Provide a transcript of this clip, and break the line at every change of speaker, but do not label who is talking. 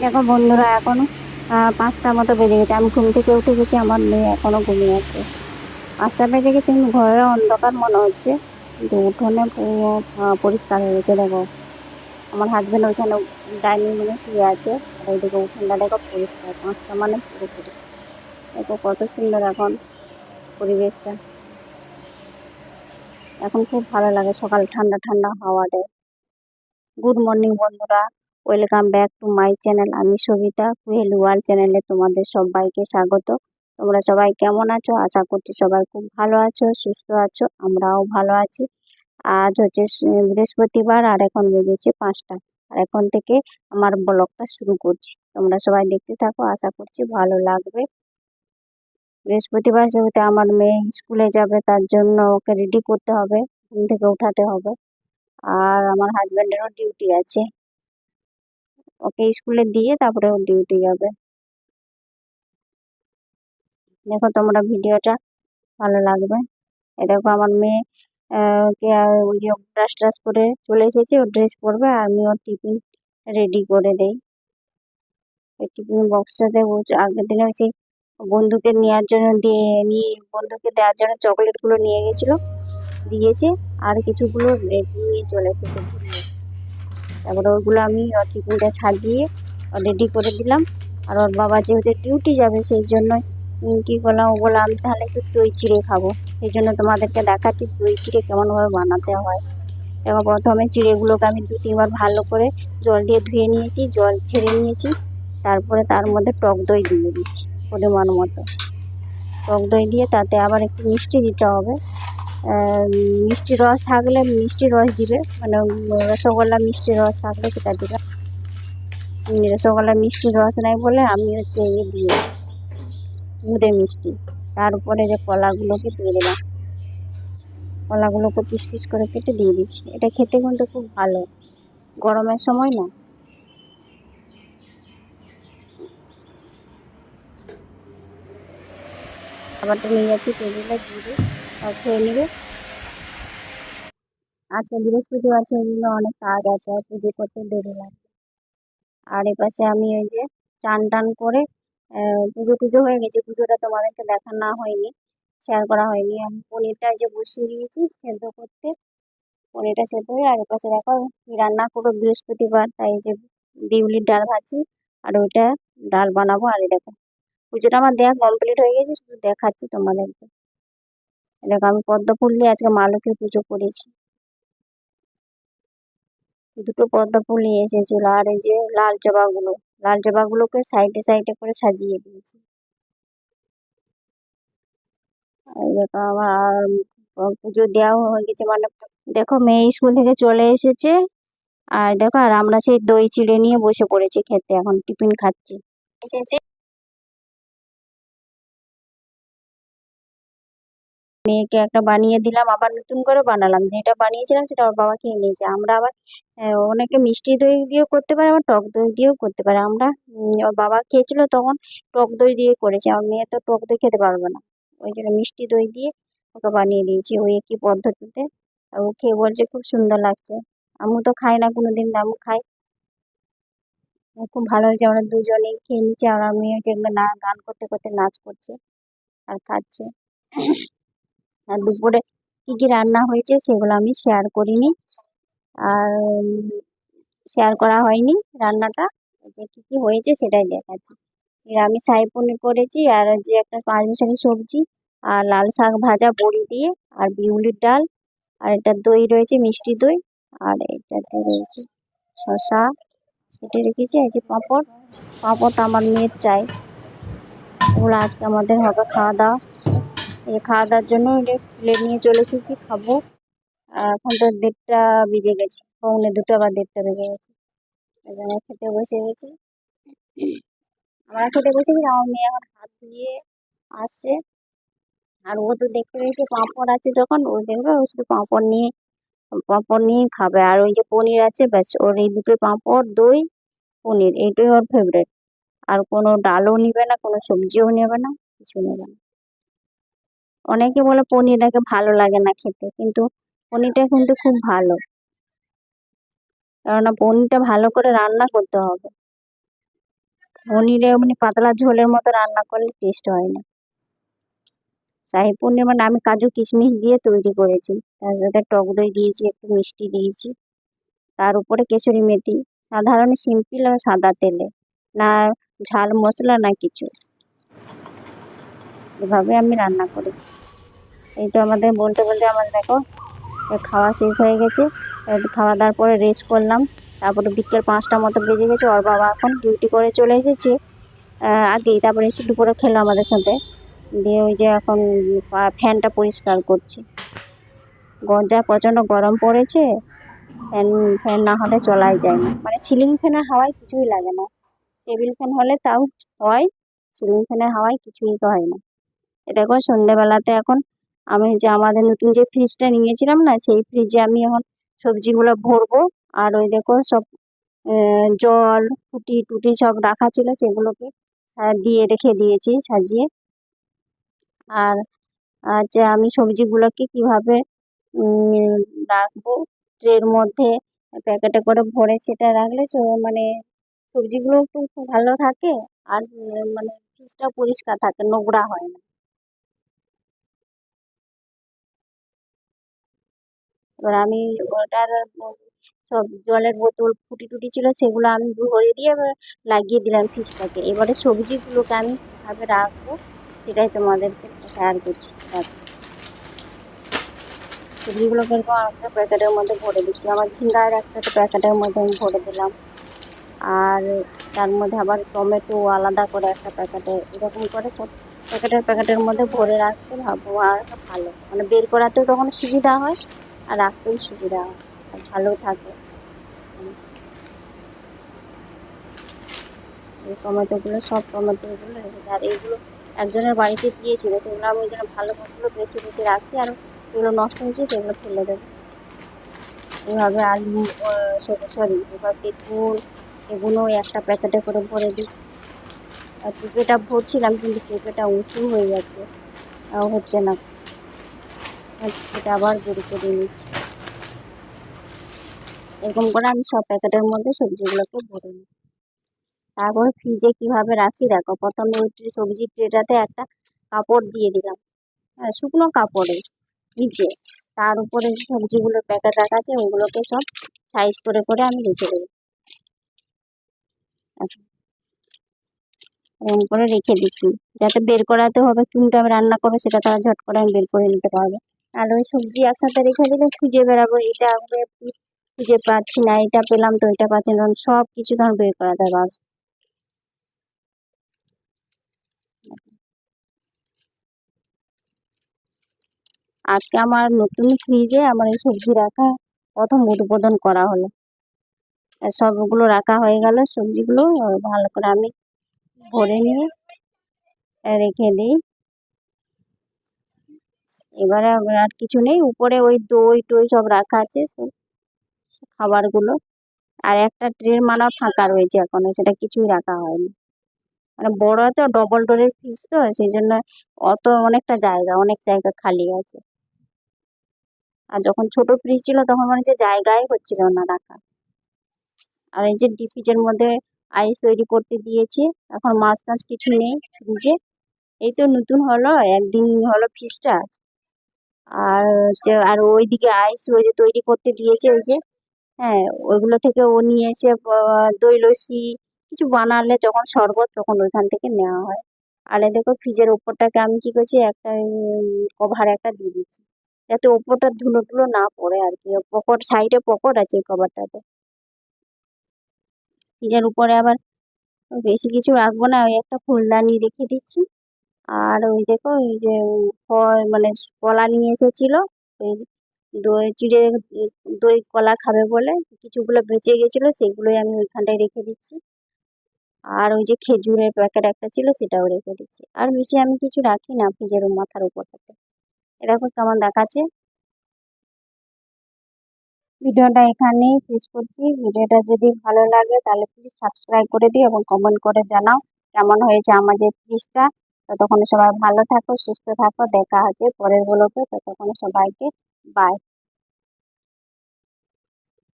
দেখো বন্ধুরা, এখনও পাঁচটা মতো বেজে গেছে। আমি ঘুম থেকে উঠে গেছি, আমার মেয়ে এখনও ঘুমিয়ে আছে। পাঁচটা বেজে গেছে কিন্তু ঘরে অন্ধকার মনে হচ্ছে। কিন্তু উঠোনে পুরো পরিষ্কার হয়ে গেছে, দেখো। আমার হাজব্যান্ড ওইখানে ডাইনিং রুমে শুয়ে আছে। ওইদিকে উঠোনটা দেখো পরিষ্কার, পাঁচটা মানে পুরো পরিষ্কার। দেখো কত সুন্দর এখন পরিবেশটা। এখন খুব ভালো লাগে সকাল ঠান্ডা ঠান্ডা হাওয়া দেয়। গুড মর্নিং বন্ধুরা। Welcome back to my channel আমি সবিতা কুহেল ওয়ার্ল্ড চ্যানেলে তোমাদের সবাইকে স্বাগত। তোমরা সবাই কেমন আছো? আশা করছি সবাই খুব ভালো আছো, সুস্থ আছো, আমরাও ভালো আছি। আজ হচ্ছে বৃহস্পতিবার আর এখন বেজেছে পাঁচটা। আর এখন থেকে আমার ব্লগটা শুরু করছি। তোমরা সবাই দেখতে থাকো, আশা করছি ভালো লাগবে। বৃহস্পতিবার যেহেতু আমার মেয়ে স্কুলে যাবে, তার জন্য ওকে রেডি করতে হবে, ঘুম থেকে উঠাতে হবে। আর আমার হাজব্যান্ডেরও ডিউটি আছে। ওকে স্কুলে দিয়ে তারপরে ও ডিউটি যাবে। দেখো তোমরা ভিডিওটা ভালো লাগবে। এ দেখো আমার মেয়ে কে ওই যে ব্রাশ ট্রাশ করে চলে এসেছে, ও ড্রেস পরবে আর আমি ওর টিফিন রেডি করে দেই। ওই টিফিন বক্সটাতে আগের দিনে হচ্ছে বন্ধুকে নেওয়ার জন্য দিয়ে, নিয়ে বন্ধুকে দেওয়ার জন্য চকলেটগুলো নিয়ে গেছিল, দিয়েছে, আর কিছুগুলো নিয়ে চলে এসেছে। তারপরে ওগুলো আমি ওর টিফিনটা সাজিয়ে রেডি করে দিলাম। আর ওর বাবা যেহেতু ডিউটি যাবে, সেই জন্য কী করলাম, ও বললাম আমি তাহলে একটু দই চিড়ে খাব। সেই জন্য তোমাদেরকে দেখাচ্ছি দই চিড়ে কেমনভাবে বানাতে হয়। এবং প্রথমে চিড়েগুলোকে আমি দু তিনবার ভালো করে জল দিয়ে ধুয়ে নিয়েছি, জল ছেড়ে নিয়েছি। তারপরে তার মধ্যে টক দই দিয়ে দিচ্ছি পরিমাণ মতো। টক দই দিয়ে তাতে আবার একটু মিষ্টি দিতে হবে। মিষ্টি রস থাকলে মিষ্টি রস দিবে। মানে রসগোল্লা মিষ্টি রস থাকলে সেটা দিবে। রসগোল্লা মিষ্টি রস নাই বলে আমি হচ্ছে ইয়ে দিয়েছি দুধে মিষ্টি। তার উপরে যে কলাগুলোকে দিয়ে দিলাম। কলাগুলোকে পিস পিস করে কেটে দিয়ে দিচ্ছি। এটা খেতে কিন্তু খুব ভালো। গরমের সময় না। খাবারটা নিয়ে যাচ্ছি টেবিলে দিয়ে নেবে। আজকে বৃহস্পতিবার জন্য অনেক কাজ আছে, পুজো করতে দেরি লাগবে আর এপাশে আমি ওই যে চান টান করে পুজো টুজো হয়ে গেছে, পুজোটা তোমাদেরকে দেখা না হয়নি শেয়ার করা হয়নি। আমি পনিরটা যে বসিয়ে দিয়েছি, সেদ্ধ করতে। পনিরটা সেদ্ধ হয়ে, আর এপাশে দেখো রান্না করব বৃহস্পতিবার, তাই যে বিউলির ডাল ভাজি আর ওইটা ডাল বানাবো, আর দেখো পুজোটা আমার দেয়া কমপ্লিট হয়ে গেছে, শুধু দেখাচ্ছি তোমাদেরকে। দেখো, আমি পদ্ম ফুল দিয়ে আজকে মা লক্ষ্মীর পুজো করেছি। দুটো পদ্ম ফুল নিয়ে এসেছিল আর এই যে লাল জবাগুলো। লাল জবাগুলোকে সাইডে সাইডে করে সাজিয়ে দিয়েছি। দেখো আমার পুজো দেওয়া হয়ে গেছে মানে দেখো মেয়ে স্কুল থেকে চলে এসেছে। আর দেখো, আর আমরা সেই দই চিড়ে নিয়ে বসে পড়েছি খেতে, এখন টিফিন খাচ্ছি। এসেছে। মেয়েকে একটা বানিয়ে দিলাম, আবার নতুন করে বানালাম। যেটা বানিয়েছিলাম সেটা ওর বাবা খেয়ে নিয়েছে। আমরা আবার অনেকে মিষ্টি দই দিয়েও করতে পারে, আবার টক দই দিয়েও করতে পারে। আমরা ওর বাবা খেয়েছিল তখন টক দই দিয়ে করেছি। আমার মেয়ে তো টক দই খেতে পারবে না। ওই জন্য মিষ্টি দই দিয়ে ওকে বানিয়ে দিয়েছি ওই একই পদ্ধতিতে। ও খেয়ে বলছে খুব সুন্দর লাগছে। আমি তো খাই না কোনোদিন আমি খাই খুব ভালো হয়েছে। আমরা দুজনেই খেয়ে নিচ্ছি আর আমি হচ্ছে না, গান করতে করতে নাচ করছে আর খাচ্ছে। আর দুপুরে কি কি রান্না হয়েছে সেগুলো আমি শেয়ার করিনি। আর শেয়ার করা হয়নি রান্নাটা। যে কি কি হয়েছে সেটাই দেখাচ্ছি। আমি শাহী পনির করেছি আর যে একটা পাঁচ মিশালি সবজি আর লাল শাক ভাজা, বড়ি দিয়ে আর বিউলির ডাল। আর এটা দই রয়েছে, মিষ্টি দই। আর এটাতে রয়েছে শসা। কেটে রেখেছি, এই যে পাঁপড়। পাঁপড় আমার মেয়ের চাই। ওগুলো আজকে আমাদের হবে খাওয়া দাওয়া। খাওয়া দাওয়ার জন্য প্লেট নিয়ে চলে এসেছি, খাব। এখন তো দেড়টা বেজে গেছে, পৌনে দুটো বা দেড়টা বেজে গেছে। জন্য খেতে বসে গেছি। আমরা খেতে বসে গেছি, আমার মেয়ে এখন হাত ধুয়ে আসছে। আর ও তো দেখতে পেয়েছে পাঁপড় আছে যখন, ও দেখবে ও শুধু পাঁপড় নিয়ে পাঁপড় নিয়ে খাবে। আর ওই যে পনির আছে, ব্যাস, ওর এই দুটো পাঁপড়, দই, পনির, এইটাই ওর ফেভারেট আর কোনো ডালও নেবে না, কোনো সবজিও নেবে না, কিছু নেবে না। অনেকে বলে পনিরটাকে ভালো লাগে না খেতে, কিন্তু পনিরটা কিন্তু খুব ভালো। কেননা পনিরটা ভালো করে রান্না করতে হবে। পনিরে এমনি পাতলা ঝোলের মতো রান্না করলে টেস্ট হয় না। শাহী পনির মানে আমি কাজু কিশমিশ দিয়ে তৈরি করেছি। তার সাথে টক দই দিয়েছি, একটু মিষ্টি দিয়েছি। তার উপরে কেশরি মেথি, সাধারণ সিম্পল আর সাদা তেলে, না ঝাল মশলা না কিছু। এভাবে আমি রান্না করি। এই তো আমাদের বলতে বলতে আমার দেখো খাওয়া শেষ হয়ে গেছে। খাওয়া দাওয়ার পরে রেস্ট করলাম। তারপরে বিকেল পাঁচটা মতো বেজে গেছে, ওর বাবা এখন ডিউটি করে চলে এসেছে। আগেই তারপরে এসে দুপুরে খেলো আমাদের সাথে। দিয়ে ওই যে এখন ফ্যানটা পরিষ্কার করছি। যা প্রচণ্ড গরম পড়েছে ফ্যান ফ্যান না হলে চলাই যায় না। মানে সিলিং ফ্যানের হাওয়ায় কিছুই লাগে না। টেবিল ফ্যান হলে তাও হয় সিলিং ফ্যানের হাওয়ায় কিছুই তো হয় না। এটা দেখো সন্ধ্যেবেলাতে এখন আমি যে আমাদের নতুন যে ফ্রিজটা নিয়েছিলাম না, সেই ফ্রিজে আমি এখন সবজিগুলো ভরবো। আর ওই দেখো সব জল ফুটি টুটি সব রাখা ছিল, সেগুলোকে দিয়ে রেখে দিয়েছি সাজিয়ে। আর যে আমি সবজিগুলোকে কীভাবে রাখব? ট্রের মধ্যে প্যাকেটে করে ভরে সেটা রাখলে মানে সবজিগুলো একটু ভালো থাকে। আর মানে ফ্রিজটা পরিষ্কার থাকে, নোংরা হয় না। এবার আমি ওটার সব জলের বোতল ফুটি টুটি ছিল সেগুলো আমি ভরে দিয়ে লাগিয়ে দিলাম ফ্রিজটাকে এবারে সবজিগুলোকে আমি কীভাবে রাখব সেটাই তোমাদেরকে শেয়ার করছি। সবজিগুলো এরকম একটা প্যাকেটের মধ্যে ভরে দিচ্ছি। আমার ঝিঙ্গার একটা প্যাকেটের মধ্যে আমি ভরে দিলাম। আর তার মধ্যে আবার টমেটো আলাদা করে একটা প্যাকেটে এরকম করে সব প্যাকেটের প্যাকেটের মধ্যে ভরে রাখতে ভাবো আর ভালো। মানে বের করাতেও তখন সুবিধা হয়। আর রাখতেও সুবিধা হয়। ভালো থাকে। এই টমেটোগুলো, সব টমেটোগুলো রেখে দিই। আর এইগুলো একজনের বাড়িতে দিয়েছিল সেগুলো আমি ওই জন্য ভালো মতো বেছে বেছে রাখছি আর যেগুলো নষ্ট হয়েছে সেগুলো ফেলে দেবো। এইভাবে আলু সরি এবার বেগুন এগুলো একটা প্যাকেটে করে ভরে দিচ্ছি। আর পেঁপেটা ভরছিলাম কিন্তু পেঁপেটা উঁচু হয়ে যাচ্ছে। হচ্ছে না। পেঁপেটা আবার বের করে নিচ্ছি। এরকম করে আমি সব প্যাকেটের মধ্যে সবজিগুলোকে ভরে নিই। তারপর ফ্রিজে কীভাবে রাখছি দেখো, প্রথমে ওই সবজির ট্রেটাতে একটা কাপড় দিয়ে দিলাম। হ্যাঁ শুকনো কাপড়ে নিচে তার উপরে যে সবজিগুলো প্যাকেট রাখা আছে, ওগুলোকে সব সাইজ করে করে আমি রেখে দেবো। এরকম করে রেখে দিচ্ছি। যাতে বের করাতে হবে, কোনটা আমি রান্না করব সেটা তারা ঝট করে আমি বের করে নিতে পারব। আর ওই সবজি একসাথে রেখে দিলে খুঁজে বেড়াবো, এটা খুঁজে পাচ্ছি না, এটা পেলাম তো এটা পাচ্ছি না সব কিছু তখন বের করাতে পারব আজকে আমার নতুন ফ্রিজে আমার এই সবজি রাখা, প্রথম উদ্বোধন করা হলো। সবগুলো রাখা হয়ে গেল, সবজিগুলো ভালো করে আমি ভরে নিয়ে রেখে দিই। এবারে আর কিছু নেই। উপরে ওই দই টই সব রাখা আছে খাবারগুলো। আর একটা ট্রের মানা ফাঁকা রয়েছে এখনও, সেটা কিছুই রাখা হয়নি। মানে বড় তো ডবল ডোরের ফ্রিজ তো, সেই জন্য অত অনেকটা জায়গা, অনেক জায়গা খালি আছে। আর যখন ছোট ফ্রিজ ছিল, তখন মনে হচ্ছে জায়গায় হচ্ছিল না রাখা। আর এই যে ডিপ ফ্রিজের মধ্যে আইস তৈরি করতে দিয়েছে, এখন মাছ টাছ কিছু নেই ফ্রিজে এই তো নতুন হলো, একদিন হলো ফ্রিজটা আর হচ্ছে আর ওইদিকে আইস ওই যে তৈরি করতে দিয়েছে ওই যে হ্যাঁ ওইগুলো থেকে ও নিয়ে এসে দই লস্যি কিছু বানালে যখন শরবত তখন ওইখান থেকে নেওয়া হয়। আর দেখো ফ্রিজের ওপরটাকে আমি কি করছি একটা কভার একটা দিয়ে দিচ্ছি যাতে ওপরটা ধুলো টুলো না পড়ে আর কি পকট সাইডে পকট আছে এই কভারটাতে ফ্রিজের উপরে আবার বেশি কিছু রাখব না ওই একটা ফুলদানি রেখে দিচ্ছি। আর ওই দেখো ওই যে ফল মানে কলা নিয়ে এসেছিল, ওই দই চিড়ে, দই কলা খাবে বলে, কিছুগুলো বেঁচে গেছিল, সেগুলোই আমি ওইখানটায় রেখে দিচ্ছি। আর ওই যে খেজুরের প্যাকেট একটা ছিল, সেটাও রেখে দিচ্ছি। আর বেশি আমি কিছু রাখি না, ফ্রিজের মাথার উপরটাতে এরকম কেমন দেখাচ্ছে। ভিডিওটা এখানেই শেষ করছি। ভিডিওটা যদি ভালো লাগে, তাহলে প্লিজ সাবস্ক্রাইব করে দিও এবং কমেন্ট করে জানাও, কেমন হয়েছে আমাদের ফ্রিজটা ততক্ষণ সবাই ভালো থাকো সুস্থ থাকো দেখা হচ্ছে পরের গুলোতে ততক্ষণ সবাইকে বাই